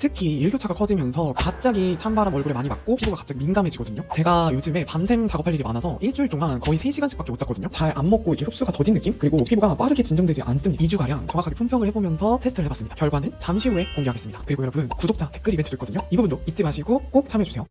특히 일교차가 커지면서 갑자기 찬바람 얼굴에 많이 맞고 피부가 갑자기 민감해지거든요. 제가 요즘에 밤샘 작업할 일이 많아서 일주일 동안 거의 3시간씩밖에 못 잤거든요. 잘 안 먹고 이렇게 흡수가 더딘 느낌? 그리고 피부가 빠르게 진정되지 않습니다. 2주가량 정확하게 품평을 해보면서 테스트를 해봤습니다. 결과는 잠시 후에 공개하겠습니다. 그리고 여러분 구독자 댓글 이벤트도 있거든요. 이 부분도 잊지 마시고 꼭 참여해주세요.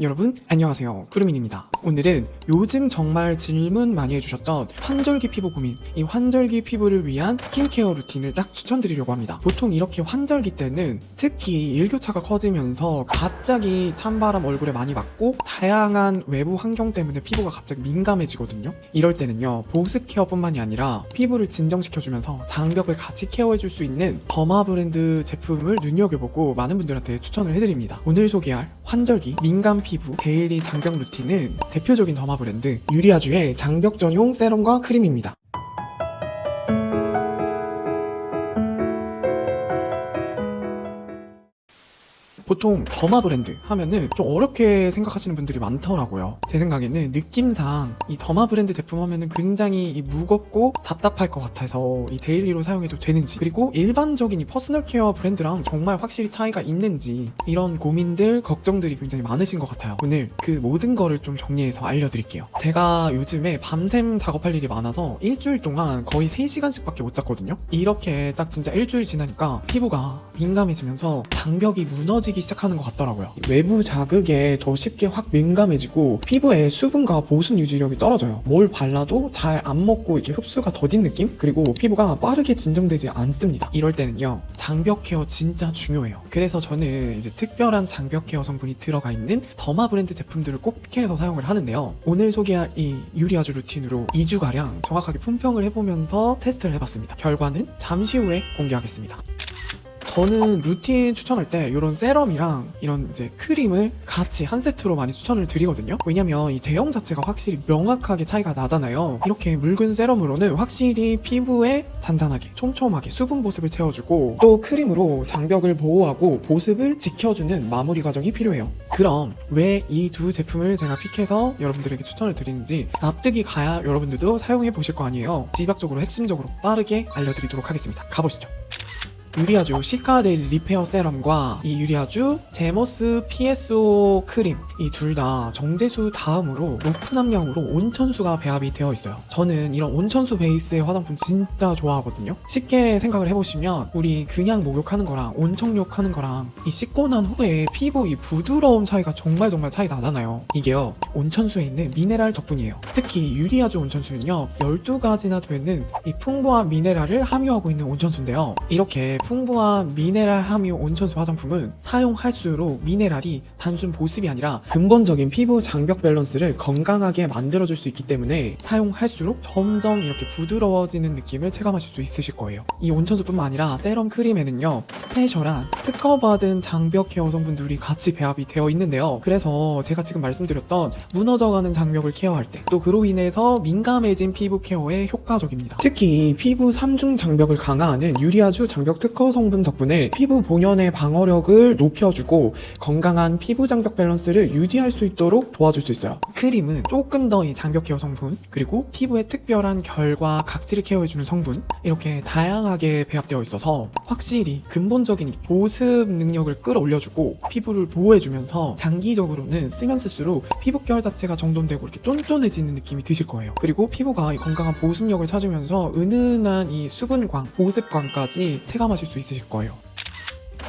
여러분 안녕하세요. 구루민입니다. 오늘은 요즘 정말 질문 많이 해주셨던 환절기 피부 고민 이 환절기 피부를 위한 스킨케어 루틴을 딱 추천드리려고 합니다. 보통 이렇게 환절기 때는 특히 일교차가 커지면서 갑자기 찬바람 얼굴에 많이 맞고 다양한 외부 환경 때문에 피부가 갑자기 민감해지거든요. 이럴 때는요 보습 케어뿐만이 아니라 피부를 진정시켜주면서 장벽을 같이 케어해줄 수 있는 더마 브랜드 제품을 눈여겨보고 많은 분들한테 추천을 해드립니다. 오늘 소개할 환절기 민감 피부 데일리 장벽 루틴은 대표적인 더마 브랜드 유리아주의 장벽 전용 세럼과 크림입니다. 보통 더마 브랜드 하면은 좀 어렵게 생각하시는 분들이 많더라고요. 제 생각에는 느낌상 이 더마 브랜드 제품 하면은 굉장히 이 무겁고 답답할 것 같아서 이 데일리로 사용해도 되는지 그리고 일반적인 이 퍼스널 케어 브랜드랑 정말 확실히 차이가 있는지 이런 고민들 걱정들이 굉장히 많으신 것 같아요. 오늘 그 모든 거를 좀 정리해서 알려드릴게요. 제가 요즘에 밤샘 작업할 일이 많아서 일주일 동안 거의 3시간씩밖에 못 잤거든요. 이렇게 딱 진짜 일주일 지나니까 피부가 민감해지면서 장벽이 무너지기 시작하는 것 같더라고요. 외부 자극에 더 쉽게 확 민감해지고 피부에 수분과 보습 유지력이 떨어져요. 뭘 발라도 잘 안 먹고 이렇게 흡수가 더딘 느낌? 그리고 피부가 빠르게 진정되지 않습니다. 이럴 때는요, 장벽 케어 진짜 중요해요. 그래서 저는 이제 특별한 장벽 케어 성분이 들어가 있는 더마 브랜드 제품들을 꼽해서 사용을 하는데요. 오늘 소개할 이 유리아주 루틴으로 2주가량 정확하게 품평을 해보면서 테스트를 해봤습니다. 결과는 잠시 후에 공개하겠습니다. 저는 루틴 추천할 때 이런 세럼이랑 이런 이제 크림을 같이 한 세트로 많이 추천을 드리거든요. 왜냐면 이 제형 자체가 확실히 명확하게 차이가 나잖아요. 이렇게 묽은 세럼으로는 확실히 피부에 잔잔하게 촘촘하게 수분 보습을 채워주고 또 크림으로 장벽을 보호하고 보습을 지켜주는 마무리 과정이 필요해요. 그럼 왜 이 두 제품을 제가 픽해서 여러분들에게 추천을 드리는지 납득이 가야 여러분들도 사용해 보실 거 아니에요. 지박적으로 핵심적으로 빠르게 알려드리도록 하겠습니다. 가보시죠. 유리아주 시카데일 리페어 세럼과 이 유리아주 제모스 PSO 크림 이 둘 다 정제수 다음으로 높은 함량으로 온천수가 배합이 되어 있어요. 저는 이런 온천수 베이스의 화장품 진짜 좋아하거든요. 쉽게 생각을 해보시면 우리 그냥 목욕하는 거랑 온천욕 하는 거랑 이 씻고 난 후에 피부 이 부드러움 차이가 정말 정말 차이 나잖아요. 이게요 온천수에 있는 미네랄 덕분이에요. 특히 유리아주 온천수는요 12가지나 되는 이 풍부한 미네랄을 함유하고 있는 온천수인데요. 이렇게 풍부한 미네랄 함유 온천수 화장품은 사용할수록 미네랄이 단순 보습이 아니라 근본적인 피부 장벽 밸런스를 건강하게 만들어줄 수 있기 때문에 사용할수록 점점 이렇게 부드러워지는 느낌을 체감하실 수 있으실 거예요. 이 온천수뿐만 아니라 세럼 크림에는요 스페셜한 특허받은 장벽 케어 성분들이 같이 배합이 되어 있는데요. 그래서 제가 지금 말씀드렸던 무너져가는 장벽을 케어할 때 또 그로 인해서 민감해진 피부 케어에 효과적입니다. 특히 피부 3중 장벽을 강화하는 유리아주 장벽 특허 성분 덕분에 피부 본연의 방어력을 높여주고 건강한 피부 장벽 밸런스를 유지할 수 있도록 도와줄 수 있어요. 크림은 조금 더 이 장벽 케어 성분 그리고 피부의 특별한 결과 각질을 케어해주는 성분 이렇게 다양하게 배합되어 있어서 확실히 근본적인 이 보습 능력을 끌어올려주고 피부를 보호해주면서 장기적으로는 쓰면 쓸수록 피부결 자체가 정돈되고 이렇게 쫀쫀해지는 느낌이 드실 거예요. 그리고 피부가 이 건강한 보습력을 찾으면서 은은한 이 수분광, 보습광까지 체감하실 수 있으실 거예요.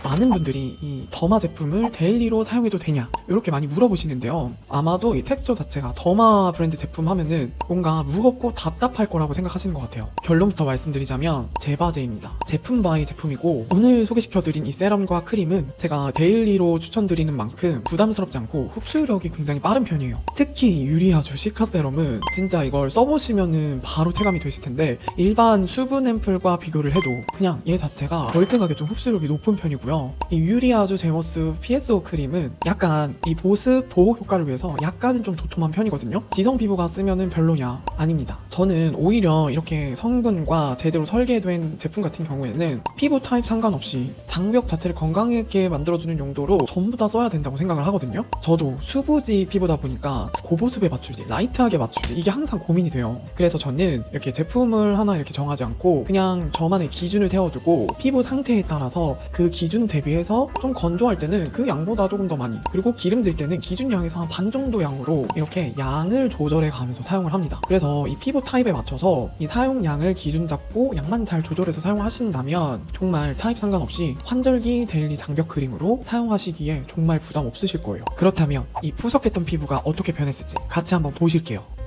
많은 분들이 이 더마 제품을 데일리로 사용해도 되냐 이렇게 많이 물어보시는데요. 아마도 이 텍스처 자체가 더마 브랜드 제품 하면은 뭔가 무겁고 답답할 거라고 생각하시는 것 같아요. 결론부터 말씀드리자면 제바제입니다. 제품 바이 제품이고 오늘 소개시켜드린 이 세럼과 크림은 제가 데일리로 추천드리는 만큼 부담스럽지 않고 흡수력이 굉장히 빠른 편이에요. 특히 유리아주 시카 세럼은 진짜 이걸 써보시면은 바로 체감이 되실 텐데 일반 수분 앰플과 비교를 해도 그냥 얘 자체가 월등하게 좀 흡수력이 높은 편이고요 이 유리아주 제모스 PSO 크림은 약간 이 보습 보호 효과를 위해서 약간은 좀 도톰한 편이거든요. 지성 피부가 쓰면은 별로냐? 아닙니다. 저는 오히려 이렇게 성분과 제대로 설계된 제품 같은 경우에는 피부 타입 상관없이 장벽 자체를 건강하게 만들어주는 용도로 전부 다 써야 된다고 생각을 하거든요. 저도 수부지 피부다 보니까 고보습에 맞출지 라이트하게 맞출지 이게 항상 고민이 돼요. 그래서 저는 이렇게 제품을 하나 이렇게 정하지 않고 그냥 저만의 기준을 세워두고 피부 상태에 따라서 그 기준 대비해서 좀 건조할 때는 그 양보다 조금 더 많이 그리고 기름질 때는 기준 양에서 한 반 정도 양으로 이렇게 양을 조절해 가면서 사용을 합니다. 그래서 이 피부 타입에 맞춰서 이 사용량을 기준 잡고 양만 잘 조절해서 사용하신다면 정말 타입 상관없이 환절기 데일리 장벽 크림으로 사용하시기에 정말 부담 없으실 거예요. 그렇다면 이 푸석했던 피부가 어떻게 변했을지 같이 한번 보실게요.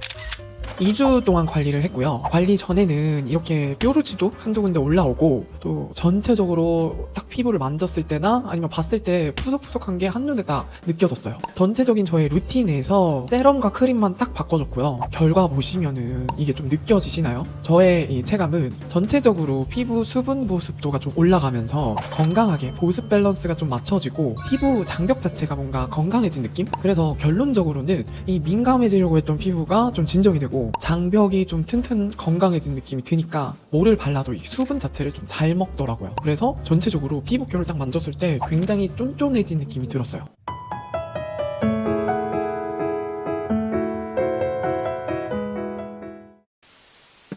2주 동안 관리를 했고요. 관리 전에는 이렇게 뾰루지도 한두 군데 올라오고 또 전체적으로 딱 피부를 만졌을 때나 아니면 봤을 때 푸석푸석한 게 한눈에 딱 느껴졌어요. 전체적인 저의 루틴에서 세럼과 크림만 딱 바꿔줬고요. 결과 보시면은 이게 좀 느껴지시나요? 저의 이 체감은 전체적으로 피부 수분 보습도가 좀 올라가면서 건강하게 보습 밸런스가 좀 맞춰지고 피부 장벽 자체가 뭔가 건강해진 느낌? 그래서 결론적으로는 이 민감해지려고 했던 피부가 좀 진정이 되고 장벽이 좀 튼튼 건강해진 느낌이 드니까 뭐를 발라도 이 수분 자체를 좀 잘 먹더라고요. 그래서 전체적으로 피부결을 딱 만졌을 때 굉장히 쫀쫀해진 느낌이 들었어요.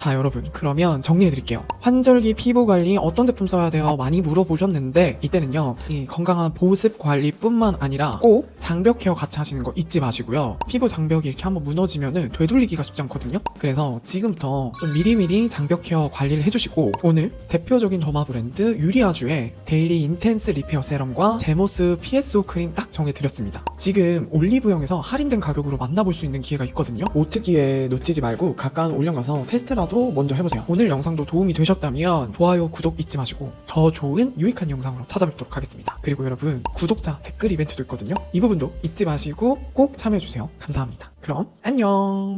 자 여러분 그러면 정리해드릴게요. 환절기 피부관리 어떤 제품 써야 돼요? 많이 물어보셨는데 이때는요 이 건강한 보습 관리뿐만 아니라 꼭 장벽 케어 같이 하시는 거 잊지 마시고요. 피부 장벽이 이렇게 한번 무너지면은 되돌리기가 쉽지 않거든요. 그래서 지금부터 좀 미리미리 장벽 케어 관리를 해주시고 오늘 대표적인 더마 브랜드 유리아주의 데일리 인텐스 리페어 세럼과 제모스 PSO 크림 딱 정해드렸습니다. 지금 올리브영에서 할인된 가격으로 만나볼 수 있는 기회가 있거든요. 오특기에 놓치지 말고 가까운 올영 가서 테스트라도 먼저 해보세요. 오늘 영상도 도움이 되셨다면 좋아요 구독 잊지 마시고 더 좋은 유익한 영상으로 찾아뵙도록 하겠습니다. 그리고 여러분 구독자 댓글 이벤트도 있거든요. 이 부분도 잊지 마시고 꼭 참여해주세요. 감사합니다. 그럼 안녕